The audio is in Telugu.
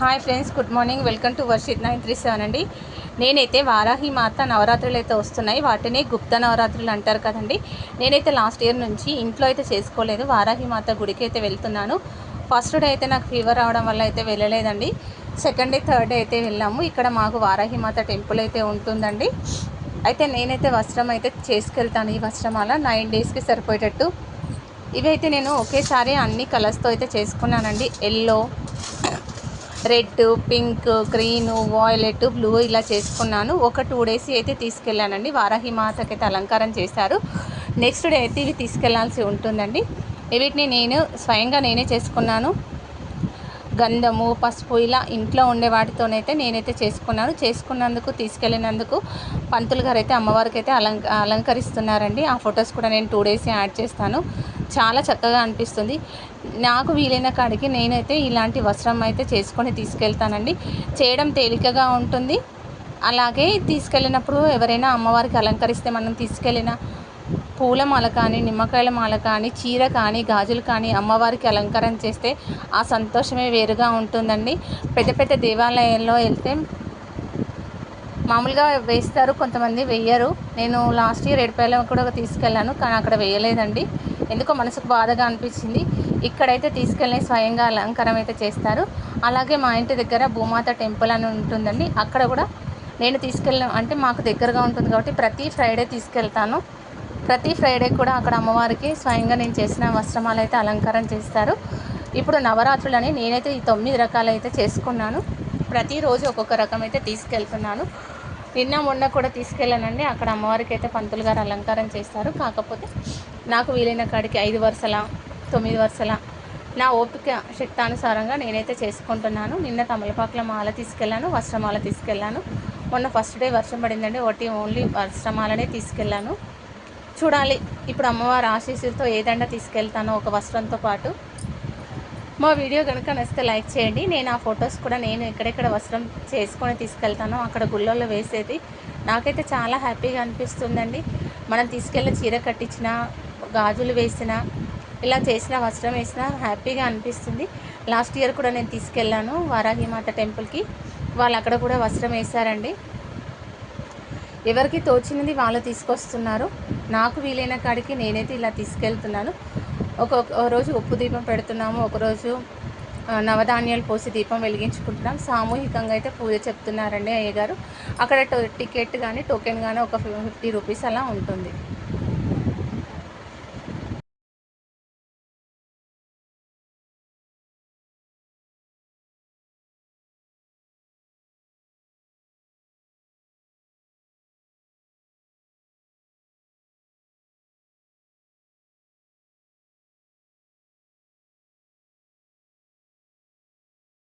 Hi friends good morning. Welcome to Varshith nine three seven అండి. నేనైతే వారాహి మాత నవరాత్రులు అయితే వస్తున్నాయి. వాటిని గుప్త నవరాత్రులు అంటారు కదండి. నేనైతే లాస్ట్ ఇయర్ నుంచి ఇంట్లో అయితే చేసుకోలేదు. వారాహి మాత గుడికి అయితే వెళ్తున్నాను. ఫస్ట్ డే అయితే నాకు ఫీవర్ రావడం వల్ల అయితే వెళ్ళలేదండి. సెకండ్ డే థర్డ్ డే అయితే వెళ్ళాము. ఇక్కడ మాకు వారాహి మాత టెంపుల్ అయితే ఉంటుందండి. అయితే నేనైతే వస్త్రం అయితే చేసుకెళ్తాను ఈ వస్త్రమాల. నైన్ డేస్కి సరిపోయేటట్టు. ఇవైతే నేను ఒకేసారి అన్ని కలర్స్తో అయితే చేసుకున్నానండి. Yellow red pink green violet blue ఇలా చేసుకున్నాను. ఒక టూ డేస్ అయితే తీసుకెళ్ళానండి. వారాహి అలంకారం చేశారు. నెక్స్ట్ డే అయితే ఇవి తీసుకెళ్ళాల్సి ఉంటుందండి. వీటిని నేను స్వయంగా నేనే చేసుకున్నాను. గంధము పసుపు ఇలా ఇంట్లో ఉండే వాటితోనైతే నేనైతే చేసుకున్నాను. చేసుకున్నందుకు తీసుకెళ్ళినందుకు పంతులు గారు అయితే అమ్మవారికి అయితే అలంక అలంకరిస్తున్నారండి. ఆ ఫొటోస్ కూడా నేను టూ డేస్ యాడ్ చేస్తాను. చాలా చక్కగా అనిపిస్తుంది. నాకు వీలైన కాడికి నేనైతే ఇలాంటి వస్త్రం అయితే చేసుకొని తీసుకెళ్తానండి. చేయడం తేలికగా ఉంటుంది. అలాగే తీసుకెళ్ళినప్పుడు ఎవరైనా అమ్మవారికి అలంకరిస్తే మనం తీసుకెళ్ళిన పూల మాల కానీ నిమ్మకాయల మాల కానీ చీర కానీ గాజులు కానీ అమ్మవారికి అలంకారం చేస్తే ఆ సంతోషమే వేరుగా ఉంటుందండి. పెద్ద పెద్ద దేవాలయాల్లో వెళ్తే మామూలుగా వేస్తారు కొంతమంది వెయ్యరు. నేను లాస్ట్ ఇయర్ ఏడుపాయలం కూడా తీసుకెళ్ళాను కానీ అక్కడ వేయలేదండి. ఎందుకో మనసుకు బాధగా అనిపించింది. ఇక్కడైతే తీసుకెళ్ళి స్వయంగా అలంకారం అయితే చేస్తారు. అలాగే మా ఇంటి దగ్గర భూమాత టెంపుల్ అని ఉంటుందండి. అక్కడ కూడా నేను తీసుకెళ్ళిన అంటే మాకు దగ్గరగా ఉంటుంది కాబట్టి ప్రతి ఫ్రైడే తీసుకెళ్తాను. ప్రతి ఫ్రైడే కూడా అక్కడ అమ్మవారికి స్వయంగా నేను చేసిన వస్త్రమాలు అయితే అలంకారం చేస్తారు. ఇప్పుడు నవరాత్రులని నేనైతే ఈ తొమ్మిది రకాలు అయితే చేసుకున్నాను ప్రతిరోజు ఒక్కొక్క రకం అయితే తీసుకెళ్తున్నాను. నిన్న మొన్న కూడా తీసుకెళ్ళానండి. అక్కడ అమ్మవారికి అయితే పంతులు గారు అలంకారం చేస్తారు. కాకపోతే నాకు వీలైన కాడికి ఐదు వరుసల తొమ్మిది వరుసల నా ఓపిక శక్తానుసారంగా నేనైతే చేసుకుంటున్నాను. నిన్న తమలపాకుల మాల తీసుకెళ్ళాను వస్త్రమాల తీసుకెళ్ళాను. మొన్న ఫస్ట్ డే వర్షం పడిందండి. ఒకటి ఓన్లీ వస్త్రమాలనే తీసుకెళ్ళాను. చూడాలి. ఇప్పుడు అమ్మవారి ఆశీస్సులతో ఏదైనా తీసుకెళ్తానో ఒక వస్త్రంతో పాటు. మా వీడియో కనుక నచ్చితే లైక్ చేయండి. నేను ఆ ఫొటోస్ కూడా నేను ఎక్కడెక్కడ వస్త్రం చేసుకొని తీసుకెళ్తానో అక్కడ గుళ్ళల్లో వేసేది నాకైతే చాలా హ్యాపీగా అనిపిస్తుందండి. మనం తీసుకెళ్ళిన చీర కట్టించిన గాజులు వేసిన ఇలా చేసిన వస్త్రం వేసిన హ్యాపీగా అనిపిస్తుంది. లాస్ట్ ఇయర్ కూడా నేను తీసుకెళ్ళాను వారాహిమాత టెంపుల్కి. వాళ్ళు అక్కడ కూడా వస్త్రం వేశారండి. ఎవరికి తోచినది వాళ్ళు తీసుకొస్తున్నారు. నాకు వీలైన కాడికి నేనైతే ఇలా తీసుకెళ్తున్నాను. ఒక రోజు ఉప్పు దీపం పెడుతున్నాము ఒకరోజు నవధాన్యాలు పోసి దీపం వెలిగించుకుంటున్నాం. సామూహికంగా అయితే పూజ చెప్తున్నారండి అయ్యగారు. అక్కడ టో టికెట్ కానీ టోకెన్ కానీ ఒక ఫిఫ్టీ రూపీస్ అలా ఉంటుంది.